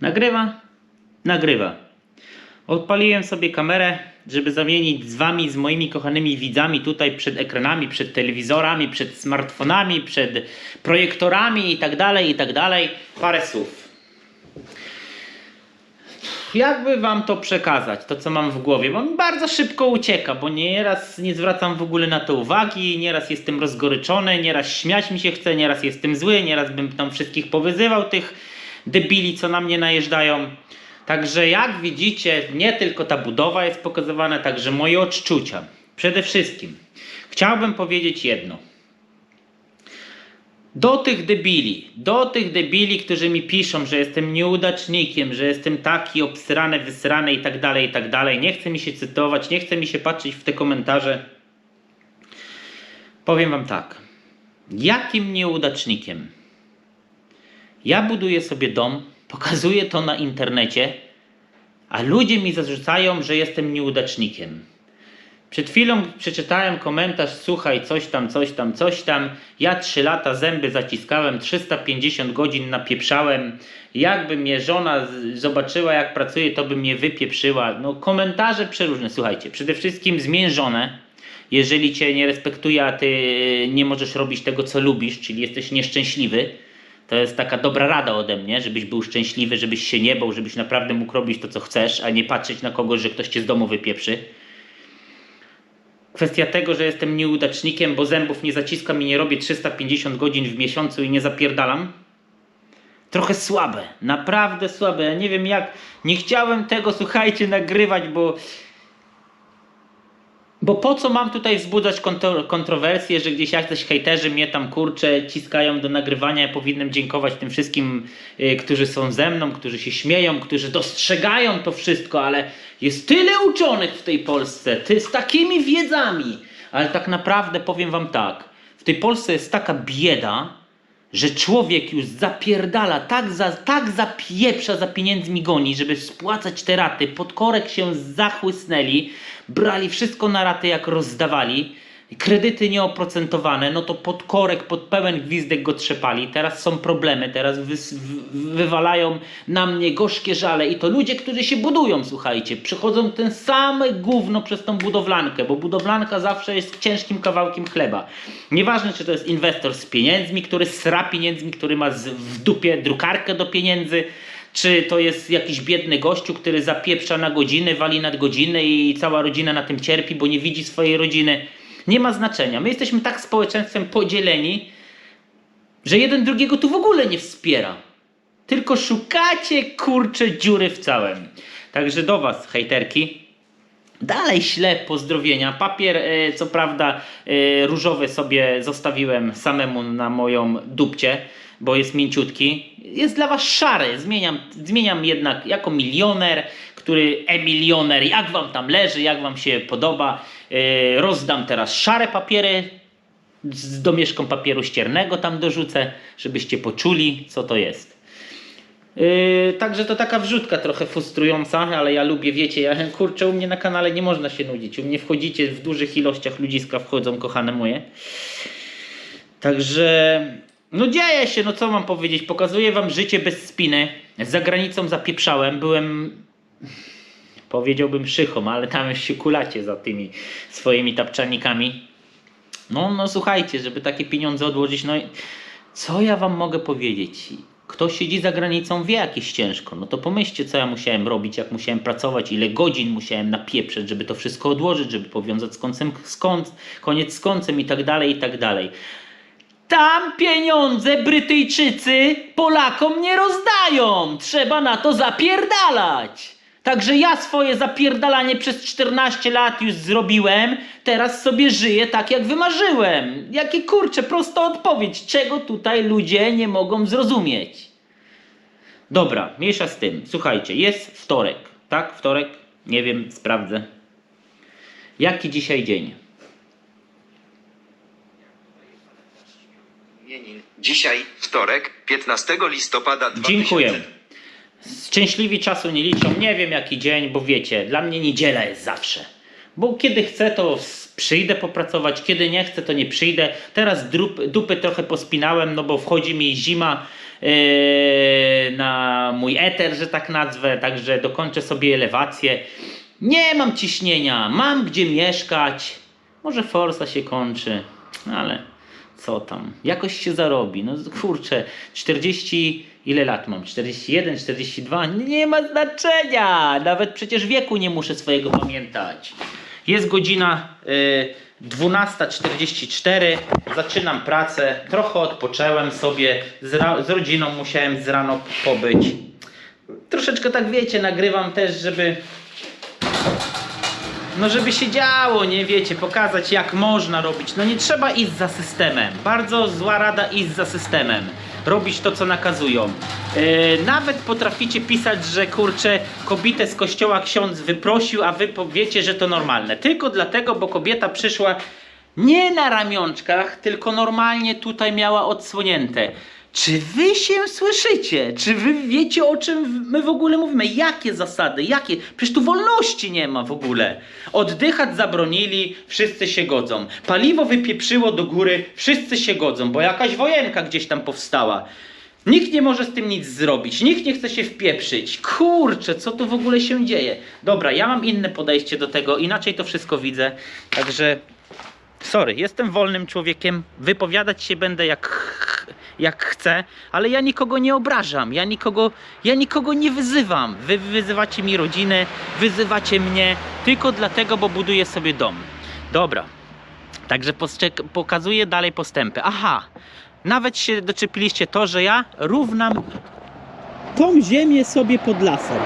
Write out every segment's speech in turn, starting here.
Nagrywa? Nagrywa. Odpaliłem sobie kamerę, żeby zamienić z wami, z moimi kochanymi widzami tutaj przed ekranami, przed telewizorami, przed smartfonami, przed projektorami i tak dalej, i tak dalej, parę słów. Jakby wam to przekazać, to co mam w głowie, bo mi bardzo szybko ucieka, bo nieraz nie zwracam w ogóle na to uwagi, nieraz jestem rozgoryczony, nieraz śmiać mi się chce, nieraz jestem zły, nieraz bym tam wszystkich powyzywał tych debili, co na mnie najeżdżają. Także jak widzicie, nie tylko ta budowa jest pokazywana, także moje odczucia. Przede wszystkim chciałbym powiedzieć jedno. Do tych debili, do tych debili, którzy mi piszą, że jestem nieudacznikiem, że jestem taki obsrany, wysrany i tak dalej, i tak dalej. Nie chce mi się cytować, nie chce mi się patrzeć w te komentarze. Powiem wam tak. Jakim nieudacznikiem? Ja buduję sobie dom, pokazuję to na internecie, a ludzie mi zarzucają, że jestem nieudacznikiem. Przed chwilą przeczytałem komentarz, słuchaj, coś tam, coś tam, coś tam. Ja 3 lata zęby zaciskałem, 350 godzin napieprzałem. Jakby mnie żona zobaczyła, jak pracuję, to by mnie wypieprzyła. No, komentarze przeróżne. Słuchajcie, przede wszystkim zmień żonę. Jeżeli cię nie respektuje, a ty e, nie możesz robić tego, co lubisz, czyli jesteś nieszczęśliwy, to jest taka dobra rada ode mnie, żebyś był szczęśliwy, żebyś się nie bał, żebyś naprawdę mógł robić to, co chcesz, a nie patrzeć na kogoś, że ktoś cię z domu wypieprzy. Kwestia tego, że jestem nieudacznikiem, bo zębów nie zaciskam i nie robię 350 godzin w miesiącu i nie zapierdalam. Trochę słabe, naprawdę słabe. Ja nie wiem jak. Nie chciałem tego, słuchajcie, nagrywać, bo. Bo po co mam tutaj wzbudzać kontro- kontrowersje, że gdzieś jacyś hejterzy mnie tam kurczę ciskają do nagrywania. Ja powinienem dziękować tym wszystkim, y, którzy są ze mną, którzy się śmieją, którzy dostrzegają to wszystko, ale jest tyle uczonych w tej Polsce, ty z takimi wiedzami. Ale tak naprawdę powiem wam tak, w tej Polsce jest taka bieda, że człowiek już zapierdala, tak, za, tak zapieprza za pieniędzmi goni, żeby spłacać te raty, pod korek się zachłysnęli, brali wszystko na raty jak rozdawali, kredyty nieoprocentowane, no to pod korek, pod pełen gwizdek go trzepali, teraz są problemy, teraz wys, w, wywalają na mnie gorzkie żale i to ludzie, którzy się budują, słuchajcie, przychodzą ten same gówno przez tą budowlankę, bo budowlanka zawsze jest ciężkim kawałkiem chleba. Nieważne, czy to jest inwestor z pieniędzmi, który sra pieniędzmi, który ma w dupie drukarkę do pieniędzy, czy to jest jakiś biedny gościu, który zapieprza na godziny, wali nad godziny i cała rodzina na tym cierpi, bo nie widzi swojej rodziny. Nie ma znaczenia. My jesteśmy tak społeczeństwem podzieleni, że jeden drugiego tu w ogóle nie wspiera. Tylko szukacie kurcze dziury w całym. Także do was, hejterki. Dalej śle pozdrowienia. Papier, e, co prawda, e, różowy sobie zostawiłem samemu na moją dupcie, bo jest mięciutki. Jest dla was szary. Zmieniam, zmieniam jednak jako milioner, który e-milioner. Jak wam tam leży, jak wam się podoba. E, rozdam teraz szare papiery. Z domieszką papieru ściernego tam dorzucę, żebyście poczuli, co to jest. Yy, także to taka wrzutka trochę frustrująca, ale ja lubię, wiecie, ja, kurczę, u mnie na kanale nie można się nudzić. U mnie wchodzicie w dużych ilościach ludziska wchodzą, kochane moje. Także, no dzieje się, no co mam powiedzieć, pokazuję wam życie bez spiny. Za granicą zapieprzałem, byłem, powiedziałbym szychą, ale tam już się kulacie za tymi swoimi tapczanikami. No, no słuchajcie, żeby takie pieniądze odłożyć, no co ja wam mogę powiedzieć? Kto siedzi za granicą wie jak jest ciężko. No to pomyślcie co ja musiałem robić, jak musiałem pracować, ile godzin musiałem napieprzeć, żeby to wszystko odłożyć, żeby powiązać z końcem, z kąt, koniec z końcem i tak dalej, i tak dalej. Tam pieniądze Brytyjczycy Polakom nie rozdają. Trzeba na to zapierdalać. Także ja swoje zapierdalanie przez 14 lat już zrobiłem, teraz sobie żyję tak jak wymarzyłem. Jakie kurcze, prosta odpowiedź, czego tutaj ludzie nie mogą zrozumieć. Dobra, mniejsza z tym. Słuchajcie, jest wtorek, tak? Wtorek? Nie wiem, sprawdzę. Jaki dzisiaj dzień? Dzisiaj wtorek, 15 listopada 2000. Dziękuję. Szczęśliwi czasu nie liczą. Nie wiem jaki dzień, bo wiecie, dla mnie niedziela jest zawsze. Bo kiedy chcę, to przyjdę popracować, kiedy nie chcę, to nie przyjdę. Teraz drup, dupy trochę pospinałem, no bo wchodzi mi zima, yy, na mój eter, że tak nazwę, także dokończę sobie elewację. Nie mam ciśnienia, mam gdzie mieszkać. Może forsa się kończy, ale co tam? Jakoś się zarobi. No kurczę, 40, ile lat mam? 41, 42? Nie ma znaczenia! Nawet przecież wieku nie muszę swojego pamiętać. Jest godzina y, 12.44, zaczynam pracę, trochę odpocząłem sobie, z, z rodziną musiałem z rano pobyć. Troszeczkę tak wiecie, nagrywam też, żeby no żeby się działo, nie wiecie, pokazać jak można robić. No nie trzeba iść za systemem. Bardzo zła rada iść za systemem. Robić to, co nakazują. Yy, nawet potraficie pisać, że kurczę, kobietę z kościoła ksiądz wyprosił, a wy powiecie, że to normalne. Tylko dlatego, bo kobieta przyszła nie na ramionczkach, tylko normalnie tutaj miała odsłonięte. Czy wy się słyszycie? Czy wy wiecie o czym my w ogóle mówimy? Jakie zasady? Jakie? Przecież tu wolności nie ma w ogóle. Oddychać zabronili, wszyscy się godzą. Paliwo wypieprzyło do góry, wszyscy się godzą, bo jakaś wojenka gdzieś tam powstała. Nikt nie może z tym nic zrobić, nikt nie chce się wpieprzyć. Kurczę, co tu w ogóle się dzieje? Dobra, ja mam inne podejście do tego, inaczej to wszystko widzę. Także Sorry, jestem wolnym człowiekiem, wypowiadać się będę jak, jak chcę, ale ja nikogo nie obrażam, ja nikogo, ja nikogo nie wyzywam. Wy wyzywacie mi rodzinę, wyzywacie mnie tylko dlatego, bo buduję sobie dom. Dobra, także pokazuję dalej postępy. Aha, nawet się doczepiliście to, że ja równam tą ziemię sobie pod laser.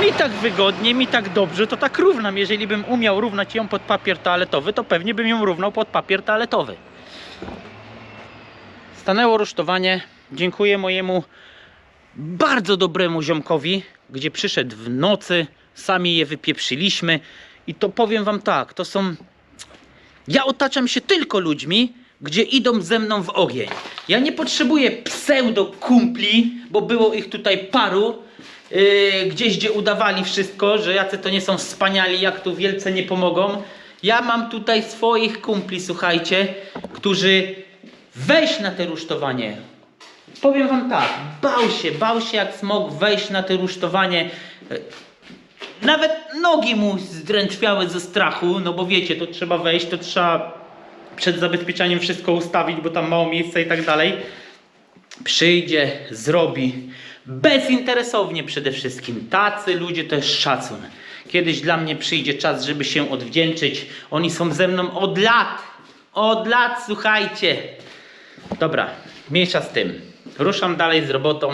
Mi tak wygodnie, mi tak dobrze, to tak równam. Jeżeli bym umiał równać ją pod papier toaletowy, to pewnie bym ją równał pod papier toaletowy. Stanęło rusztowanie. Dziękuję mojemu bardzo dobremu ziomkowi, gdzie przyszedł w nocy. Sami je wypieprzyliśmy. I to powiem wam tak, to są ja otaczam się tylko ludźmi, gdzie idą ze mną w ogień. Ja nie potrzebuję pseudo kumpli, bo było ich tutaj paru, yy, gdzieś gdzie udawali wszystko, że jacy to nie są wspaniali, jak tu wielce nie pomogą. Ja mam tutaj swoich kumpli, słuchajcie, którzy wejść na te rusztowanie. Powiem wam tak, bał się, bał się jak smok wejść na te rusztowanie. Nawet nogi mu zdrętwiały ze strachu, no bo wiecie, to trzeba wejść, to trzeba przed zabezpieczeniem wszystko ustawić, bo tam mało miejsca i tak dalej. Przyjdzie, zrobi. Bezinteresownie przede wszystkim. Tacy ludzie to jest szacun. Kiedyś dla mnie przyjdzie czas, żeby się odwdzięczyć. Oni są ze mną od lat. Od lat, słuchajcie. Dobra, mniejsza z tym. Ruszam dalej z robotą.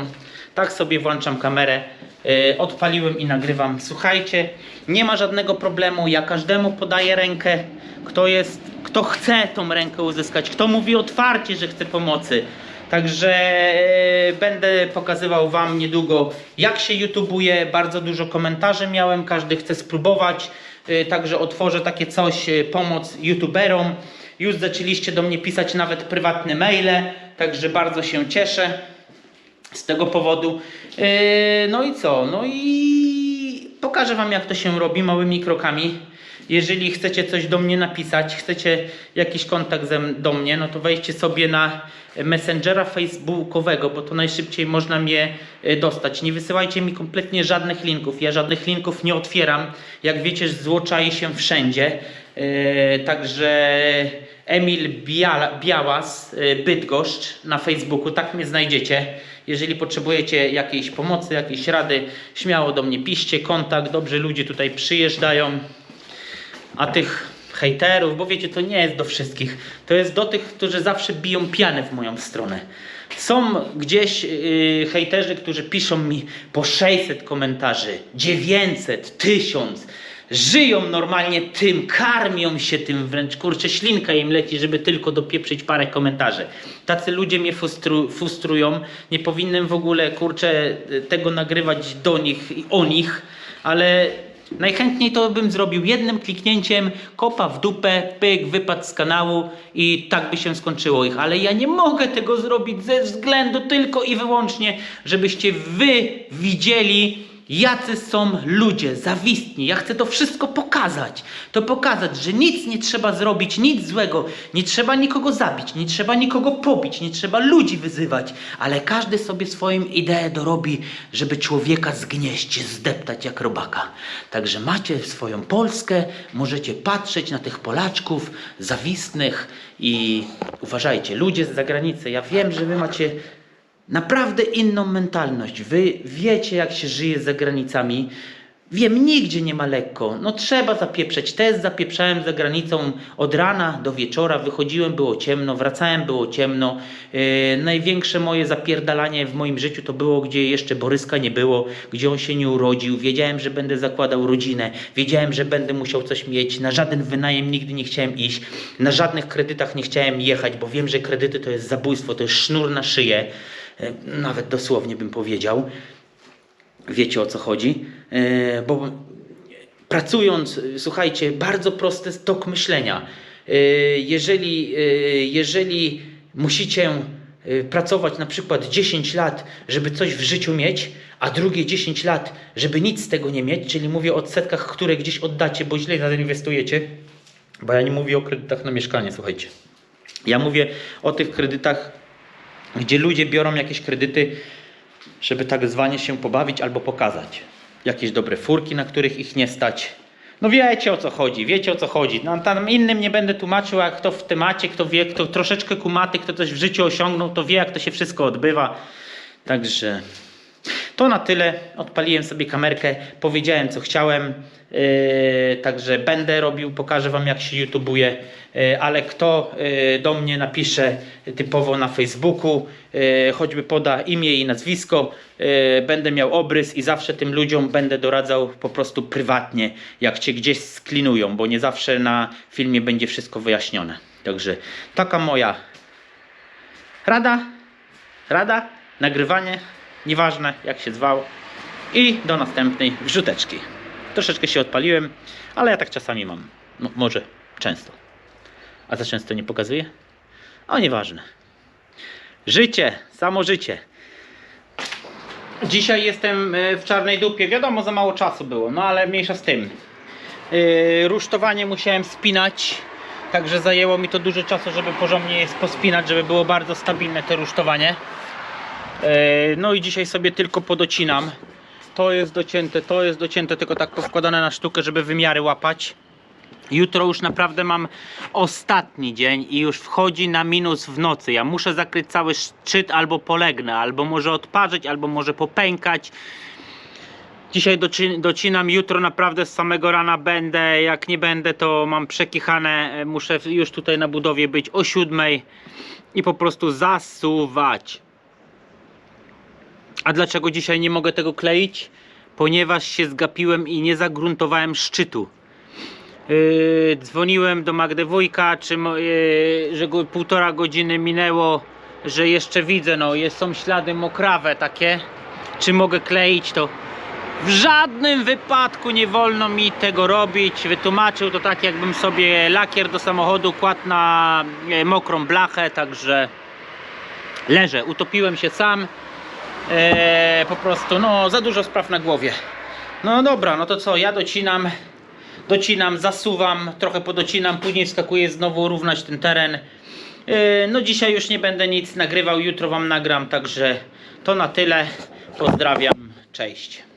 Tak sobie włączam kamerę. Yy, odpaliłem i nagrywam. Słuchajcie, nie ma żadnego problemu. Ja każdemu podaję rękę. Kto jest, kto chce tą rękę uzyskać, kto mówi otwarcie, że chce pomocy. Także e, będę pokazywał Wam niedługo, jak się YouTubuje. Bardzo dużo komentarzy miałem, każdy chce spróbować. E, Także otworzę takie coś, e, pomoc YouTuberom. Już zaczęliście do mnie pisać nawet prywatne maile, także bardzo się cieszę z tego powodu. Yy, no i co? No i pokażę Wam, jak to się robi małymi krokami. Jeżeli chcecie coś do mnie napisać, chcecie jakiś kontakt do mnie, no to wejdźcie sobie na Messengera Facebookowego, bo to najszybciej można mnie y, dostać. Nie wysyłajcie mi kompletnie żadnych linków. Ja żadnych linków nie otwieram. Jak wiecie, zło czai się wszędzie. Yy, także Emil Białas, y, Bydgoszcz na Facebooku, tak mnie znajdziecie. Jeżeli potrzebujecie jakiejś pomocy, jakiejś rady, śmiało do mnie piszcie, kontakt, dobrzy ludzie tutaj przyjeżdżają. A tych hejterów, bo wiecie, to nie jest do wszystkich. To jest do tych, którzy zawsze biją pianę w moją stronę. Są gdzieś yy, hejterzy, którzy piszą mi po 600 komentarzy, 900, 1000. Żyją normalnie tym, karmią się tym wręcz, kurczę, ślinka im leci, żeby tylko dopieprzyć parę komentarzy. Tacy ludzie mnie frustru, frustrują. Nie powinienem w ogóle, kurczę, tego nagrywać do nich i o nich, ale Najchętniej to bym zrobił jednym kliknięciem, kopa w dupę, pyk, wypadł z kanału i tak by się skończyło ich. Ale ja nie mogę tego zrobić ze względu tylko i wyłącznie, żebyście wy widzieli, jacy są ludzie zawistni. Ja chcę to wszystko pokazać. To pokazać, że nic nie trzeba zrobić, nic złego. Nie trzeba nikogo zabić, nie trzeba nikogo pobić, nie trzeba ludzi wyzywać, ale każdy sobie swoją ideę dorobi, żeby człowieka zgnieść, zdeptać jak robaka. Także macie swoją Polskę, możecie patrzeć na tych Polaczków zawistnych i uważajcie, ludzie z zagranicy, ja wiem, że wy macie naprawdę inną mentalność. Wy wiecie, jak się żyje za granicami. Wiem, nigdzie nie ma lekko. No trzeba zapieprzeć. Też zapieprzałem za granicą od rana do wieczora. Wychodziłem, było ciemno, wracałem, było ciemno. Yy, największe moje zapierdalanie w moim życiu to było, gdzie jeszcze Boryska nie było, gdzie on się nie urodził. Wiedziałem, że będę zakładał rodzinę. Wiedziałem, że będę musiał coś mieć. Na żaden wynajem nigdy nie chciałem iść. Na żadnych kredytach nie chciałem jechać, bo wiem, że kredyty to jest zabójstwo, to jest sznur na szyję. Yy, nawet dosłownie bym powiedział. Wiecie o co chodzi? E, Bo pracując, słuchajcie, bardzo prosty tok myślenia. E, Jeżeli, e, jeżeli musicie e, pracować na przykład 10 lat, żeby coś w życiu mieć, a drugie 10 lat, żeby nic z tego nie mieć, czyli mówię o odsetkach, które gdzieś oddacie, bo źle zainwestujecie, bo ja nie mówię o kredytach na mieszkanie, słuchajcie. Ja mówię o tych kredytach, gdzie ludzie biorą jakieś kredyty, żeby tak zwanie się pobawić albo pokazać. Jakieś dobre furki, na których ich nie stać. No wiecie o co chodzi, wiecie o co chodzi. No, tam innym nie będę tłumaczył, a kto w temacie, kto wie, kto troszeczkę kumaty, kto coś w życiu osiągnął, to wie jak to się wszystko odbywa. Także to na tyle. Odpaliłem sobie kamerkę, powiedziałem co chciałem. Yy, także będę robił, pokażę wam jak się YouTubuje. Yy, ale kto yy, do mnie napisze typowo na Facebooku, choćby poda imię i nazwisko, będę miał obrys i zawsze tym ludziom będę doradzał po prostu prywatnie, jak cię gdzieś sklinują, bo nie zawsze na filmie będzie wszystko wyjaśnione. Także taka moja rada. Rada, nagrywanie, nieważne jak się zwał. I do następnej wrzuteczki. Troszeczkę się odpaliłem, ale ja tak czasami mam. No, może często. A za często nie pokazuję? O, nieważne. Życie, samo życie. Dzisiaj jestem e, w czarnej dupie. Wiadomo, za mało czasu było, no ale mniejsza z tym. Yy, rusztowanie musiałem spinać, także zajęło mi to dużo czasu, żeby porządnie je pospinać, żeby było bardzo stabilne to rusztowanie. Yy, no i dzisiaj sobie tylko podocinam. To jest docięte, to jest docięte, tylko tak powkładane na sztukę, żeby wymiary łapać. Jutro już naprawdę mam ostatni dzień i już wchodzi na minus w nocy. Ja muszę zakryć cały szczyt albo polegnę, albo może odparzyć, albo może popękać. Dzisiaj doci- docinam, jutro naprawdę z samego rana będę. Jak nie będę, to mam przekichane. E, Muszę już tutaj na budowie być o siódmej i po prostu zasuwać. A dlaczego dzisiaj nie mogę tego kleić? Ponieważ się zgapiłem i nie zagruntowałem szczytu. Yy, dzwoniłem do Magdy Wójka, czy, yy, że półtora godziny minęło, że jeszcze widzę, no jest, są ślady mokrawe takie. Czy mogę kleić to? W żadnym wypadku nie wolno mi tego robić. Wytłumaczył to tak, jakbym sobie lakier do samochodu kładł na e, mokrą blachę, także leżę. Utopiłem się sam. E, po prostu, no, za dużo spraw na głowie. No dobra, no to co, ja docinam, docinam, zasuwam, trochę podocinam, później wskakuję znowu równać ten teren. E, no dzisiaj już nie będę nic nagrywał, jutro wam nagram, także to na tyle. Pozdrawiam, cześć.